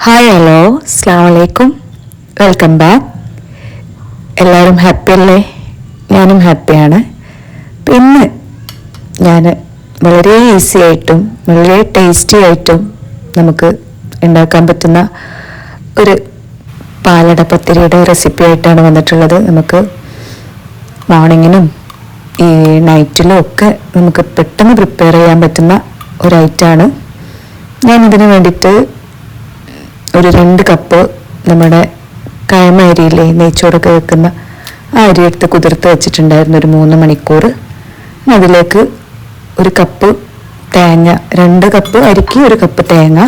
Hi hello അസ്സാം വലൈക്കും welcome back എല്ലാവരും ഹാപ്പി അല്ലേ? ഞാനും ഹാപ്പിയാണ് ഇന്ന് ഞാൻ വളരെ ഈസി ആയിട്ടും വളരെ ടേസ്റ്റി ആയിട്ടും നമുക്ക് ഉണ്ടാക്കാൻ പറ്റുന്ന ഒരു പാലട പത്തിരിയുടെ റെസിപ്പി ആയിട്ടാണ് വന്നിട്ടുള്ളത്. നമുക്ക് മോർണിങ്ങിനും ഈ നൈറ്റിലും ഒക്കെ നമുക്ക് പെട്ടെന്ന് പ്രിപ്പയർ ചെയ്യാൻ പറ്റുന്ന ഒരു ഐറ്റമാണ് ഞാൻ ഇതിന് വേണ്ടിയിട്ട് ഒരു രണ്ട് കപ്പ് നമ്മുടെ കയമ അരിയില്ലേ നെയ്ച്ചോറൊക്കെ വെക്കുന്ന ആ അരി എടുത്ത് കുതിർത്ത് വെച്ചിട്ടുണ്ടായിരുന്നു ഒരു മൂന്ന് മണിക്കൂർ. അതിലേക്ക് ഒരു കപ്പ് തേങ്ങ രണ്ട് കപ്പ് അരിക്ക് ഒരു കപ്പ് തേങ്ങ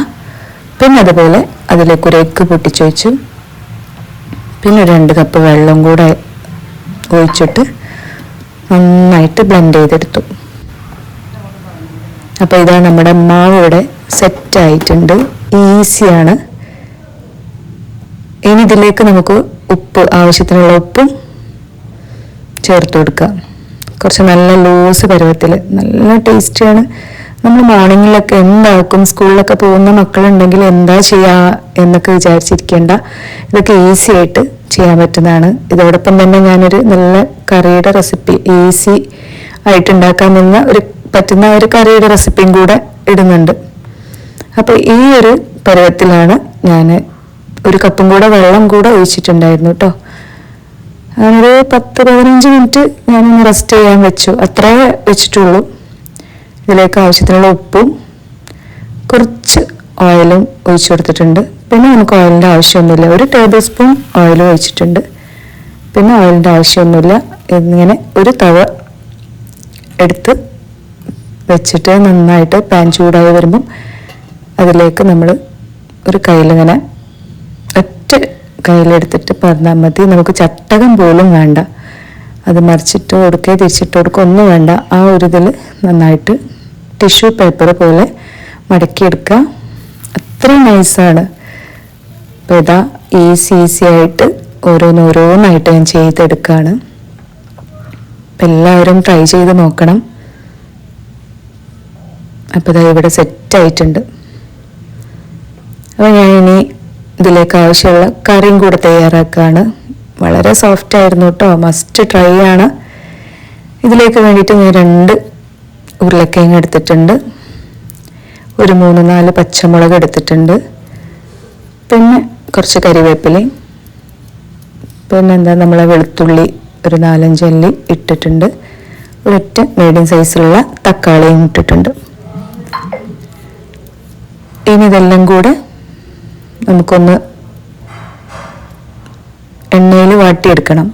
പിന്നെ അതുപോലെ അതിലേക്ക് ഒരു എഗ്ഗ് പൊട്ടിച്ചൊഴിച്ചു. പിന്നെ ഒരു രണ്ട് കപ്പ് വെള്ളം കൂടെ ഒഴിച്ചിട്ട് നന്നായിട്ട് ബ്ലെൻഡ് ചെയ്തെടുത്തു. അപ്പോൾ ഇതാ നമ്മുടെ മാവ് ഇവിടെ സെറ്റ് ആയിട്ടുണ്ട്. ഈസിയാണ് ഇനി ഇതിലേക്ക് നമുക്ക് ഉപ്പ് ആവശ്യത്തിനുള്ള ഉപ്പും ചേർത്ത് കൊടുക്കാം. കുറച്ച് നല്ല ലൂസ് പരുവത്തിൽ നല്ല ടേസ്റ്റിയാണ് നമ്മൾ മോർണിംഗിലൊക്കെ എന്താക്കും? സ്കൂളിലൊക്കെ പോകുന്ന മക്കളുണ്ടെങ്കിൽ എന്താ ചെയ്യുക എന്നൊക്കെ വിചാരിച്ചിരിക്കേണ്ട. ഇതൊക്കെ ഈസി ആയിട്ട് ചെയ്യാൻ പറ്റുന്നതാണ്. ഇതോടൊപ്പം തന്നെ ഞാനൊരു നല്ല കറിയുടെ റെസിപ്പി ഈസി ആയിട്ട് ഉണ്ടാക്കാമെന്ന ഒരു പറ്റുന്ന ഒരു കറിയുടെ റെസിപ്പിയും കൂടെ ഇടുന്നുണ്ട്. അപ്പോൾ ഈ ഒരു പരുവത്തിലാണ് ഞാൻ ഒരു കപ്പും കൂടെ വെള്ളം കൂടെ ഒഴിച്ചിട്ടുണ്ടായിരുന്നു കേട്ടോ. അങ്ങനെ പത്ത് പതിനഞ്ച് മിനിറ്റ് ഞാനൊന്ന് റെസ്റ്റ് ചെയ്യാൻ വെച്ചു. അത്രേ വെച്ചിട്ടുള്ളൂ. ഇതിലേക്ക് ആവശ്യത്തിനുള്ള ഉപ്പും കുറച്ച് ഓയിലും ഒഴിച്ചു കൊടുത്തിട്ടുണ്ട്. പിന്നെ നമുക്ക് ഓയിലിന്റെ ആവശ്യമൊന്നുമില്ല. ഒരു ടേബിൾ സ്പൂൺ ഓയിൽ ഒഴിച്ചിട്ടുണ്ട്. പിന്നെ ഓയിലിന്റെ ആവശ്യമൊന്നുമില്ല. ഇങ്ങനെ ഒരു തവ എടുത്ത് വെച്ചിട്ട് നന്നായിട്ട് പാൻ ചൂടായി വരുമ്പം അതിലേക്ക് നമ്മൾ ഒരു കയ്യിലിങ്ങനെ ഒറ്റ കയ്യിലെടുത്തിട്ട് പറഞ്ഞാൽ മതി. നമുക്ക് ചട്ടകം പോലും വേണ്ട. അത് മറിച്ചിട്ട് കൊടുക്കുക തിരിച്ചിട്ട് കൊടുക്കുക ഒന്നും വേണ്ട. ആ ഒരു ഇതിൽ നന്നായിട്ട് ടിഷ്യൂ പേപ്പർ പോലെ മടക്കിയെടുക്കുക. അത്രയും നൈസാണ് അപ്പോൾ ഇതാ ഈസി ഈസി ആയിട്ട് ഓരോന്നോരോന്നായിട്ട് ഞാൻ ചെയ്തെടുക്കുകയാണ്. അപ്പം എല്ലാവരും ട്രൈ ചെയ്ത് നോക്കണം. അപ്പോൾ ഇതാ ഇവിടെ സെറ്റ് ആയിട്ടുണ്ട്. അപ്പോൾ ഞാൻ ഇനി ഇതിലേക്ക് ആവശ്യമുള്ള കറിയും കൂടെ തയ്യാറാക്കുകയാണ്. വളരെ സോഫ്റ്റ് ആയിരുന്നു കേട്ടോ. മസ്റ്റ് ട്രൈ ആണ്. ഇതിലേക്ക് വേണ്ടിയിട്ട് ഞാൻ രണ്ട് ഉരുളക്കിഴങ്ങ് എടുത്തിട്ടുണ്ട്. ഒരു മൂന്ന് നാല് പച്ചമുളക് എടുത്തിട്ടുണ്ട്. പിന്നെ കുറച്ച് കരിവേപ്പിലയും. പിന്നെ എന്താ നമ്മളെ വെളുത്തുള്ളി ഒരു നാലഞ്ച് അല്ലി ഇട്ടിട്ടുണ്ട്. ഒരൊറ്റ മീഡിയം സൈസിലുള്ള തക്കാളിയും ഇട്ടിട്ടുണ്ട്. ഇനി ഇതെല്ലാം കൂടെ നമുക്കൊന്ന് എണ്ണയിൽ വാട്ടിയെടുക്കണം.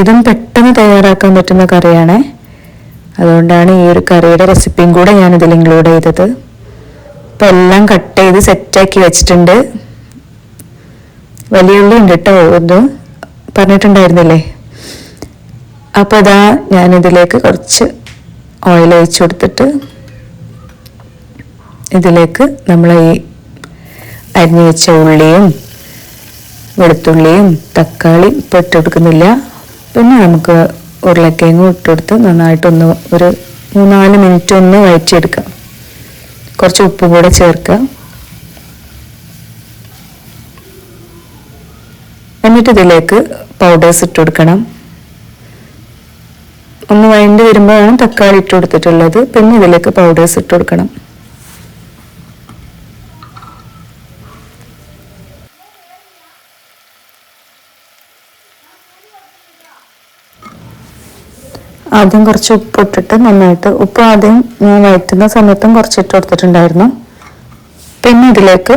ഇതും പെട്ടെന്ന് തയ്യാറാക്കാൻ പറ്റുന്ന കറിയാണേ. അതുകൊണ്ടാണ് ഈ ഒരു കറിയുടെ റെസിപ്പിയും കൂടെ ഞാൻ ഇതിൽ ഇൻക്ലൂഡ് ചെയ്തത്. ഇപ്പം എല്ലാം കട്ട് ചെയ്ത് സെറ്റാക്കി വെച്ചിട്ടുണ്ട്. വലിയ ഉള്ളി ഉണ്ട് കേട്ടോ ഒന്ന് പറഞ്ഞിട്ടുണ്ടായിരുന്നില്ലേ? അപ്പോൾ ഞാൻ ഞാനിതിലേക്ക് കുറച്ച് ഓയിൽ ഒഴിച്ചു കൊടുത്തിട്ട് ഇതിലേക്ക് നമ്മൾ ഈ അരിഞ്ഞു വെച്ച ഉള്ളിയും വെളുത്തുള്ളിയും തക്കാളി ഇപ്പം ഇട്ട് കൊടുക്കുന്നില്ല. പിന്നെ നമുക്ക് ഉരുളക്കിഴങ്ങും ഇട്ട് കൊടുത്ത് നന്നായിട്ടൊന്ന് ഒരു മൂന്നാൽ മിനിറ്റ് ഒന്ന് വഴറ്റിയെടുക്കാം കുറച്ച് ഉപ്പ് കൂടെ ചേർക്കുക. എന്നിട്ട് ഇതിലേക്ക് പൗഡേഴ്സ് ഇട്ട് കൊടുക്കണം. ഒന്ന് വഴണ്ടി വരുമ്പോഴാണ് തക്കാളി ഇട്ട് കൊടുത്തിട്ടുള്ളത്. പിന്നെ ഇതിലേക്ക് പൗഡേഴ്സ് ഇട്ട് കൊടുക്കണം. ആദ്യം കുറച്ച് ഉപ്പ് ഇട്ടിട്ട് നന്നായിട്ട് ഉപ്പ് ആദ്യം ഞാൻ വഴറ്റുന്ന സമയത്തും കുറച്ച് ഇട്ട് കൊടുത്തിട്ടുണ്ടായിരുന്നു. പിന്നെ ഇതിലേക്ക്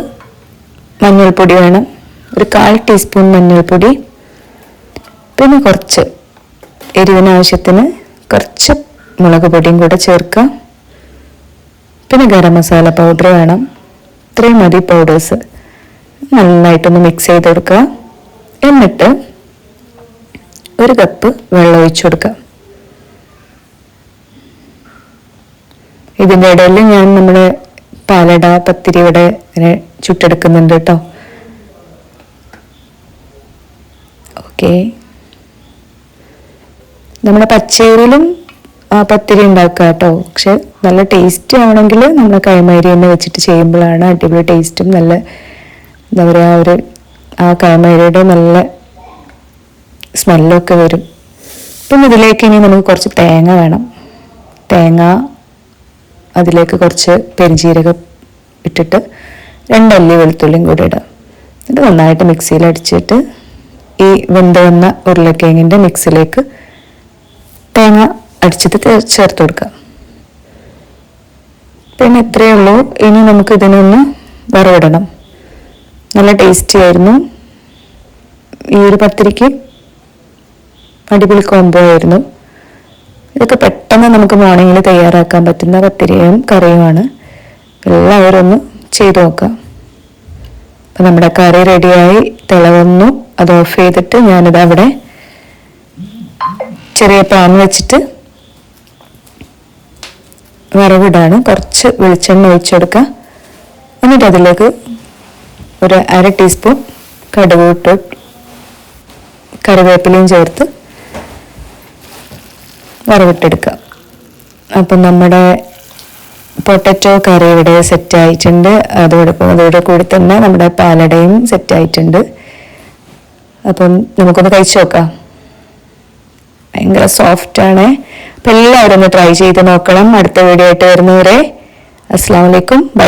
മഞ്ഞൾപ്പൊടി വേണം. ഒരു കാൽ ടീസ്പൂൺ മഞ്ഞൾപ്പൊടി. പിന്നെ കുറച്ച് എരിവിനാവശ്യത്തിന് കുറച്ച് മുളക് പൊടിയും കൂടെ ചേർക്കുക. പിന്നെ ഗരം മസാല പൗഡർ വേണം. ഇത്രയും മതി പൗഡേഴ്സ് നന്നായിട്ടൊന്ന് മിക്സ് ചെയ്ത് കൊടുക്കുക എന്നിട്ട് ഒരു കപ്പ് വെള്ളം ഒഴിച്ചു കൊടുക്കുക. ഇതിന്റെ ഇടയിൽ ഞാൻ നമ്മുടെ പാലട പത്തിരി ഇവിടെ ഇങ്ങനെ ചുട്ടെടുക്കുന്നുണ്ട് കേട്ടോ. ഓക്കെ നമ്മുടെ പച്ചരിയിലും പത്തിരി ഉണ്ടാക്കുക കേട്ടോ. പക്ഷെ നല്ല ടേസ്റ്റ് ആണെങ്കിൽ നമ്മൾ കൈമരി തന്നെ വെച്ചിട്ട് ചെയ്യുമ്പോഴാണ് അടിപൊളി ടേസ്റ്റും നല്ല എന്താ പറയുക ഒരു ആ കൈമരിയുടെ നല്ല സ്മെല്ലൊക്കെ വരും. പിന്നെ ഇതിലേക്ക് ഇനി നമുക്ക് കുറച്ച് തേങ്ങ വേണം. തേങ്ങ അതിലേക്ക് കുറച്ച് പെരിഞ്ജീരകം ഇട്ടിട്ട് രണ്ടല്ലി വെളുത്തുള്ളിയും കൂടി ഇടാം. എന്നിട്ട് നന്നായിട്ട് മിക്സിയിൽ അടിച്ചിട്ട് ഈ വെന്ത വന്ന ഉരുളക്കിഴങ്ങിന്റെ മിക്സിലേക്ക് തേങ്ങ അടിച്ചിട്ട് ചേർത്ത് കൊടുക്കാം പിന്നെ ഇത്രയേ ഉള്ളൂ. ഇനി നമുക്ക് ഇതിനൊന്ന് വറവിടണം. നല്ല ടേസ്റ്റി ആയിരുന്നു. ഈ ഒരു പത്തിരിക്ക് അടിപൊളി കോംബോ ആയിരുന്നു. ഇതൊക്കെ പെട്ടെന്ന് നമുക്ക് മോർണിംഗിൽ തയ്യാറാക്കാൻ പറ്റുന്ന പത്തിരിയും കറിയുമാണ്. എല്ലാവരും ഒന്ന് ചെയ്തു നോക്കാം. അപ്പം നമ്മുടെ കറി റെഡിയായി തിളവന്നു അത് ഓഫ് ചെയ്തിട്ട് ഞാനിത് അവിടെ ചെറിയ പാൻ വെച്ചിട്ട് വറവിടാണ്. കുറച്ച് വെളിച്ചെണ്ണ ഒഴിച്ചെടുക്കുക എന്നിട്ട് അതിലേക്ക് ഒരു അര ടീസ്പൂൺ കടുക് ഇട്ട് കറിവേപ്പിലയും ചേർത്ത് വറവിട്ടെടുക്കുക. അപ്പം നമ്മുടെ പൊട്ടറ്റോ കറി ഇവിടെ സെറ്റ് ആയിട്ടുണ്ട്. അതോടൊപ്പം അതോടെ കൂടി തന്നെ നമ്മുടെ പാലടയും സെറ്റ് ആയിട്ടുണ്ട്. അപ്പം നമുക്കൊന്ന് കഴിച്ചു നോക്കാം. ഭയങ്കര സോഫ്റ്റ് ആണ്. അപ്പം എല്ലാവരും ഒന്ന് ട്രൈ ചെയ്ത് നോക്കണം. അടുത്ത വീഡിയോ ആയിട്ട് വരുന്നവരെ. അസ്സാം വലൈക്കും ബൈ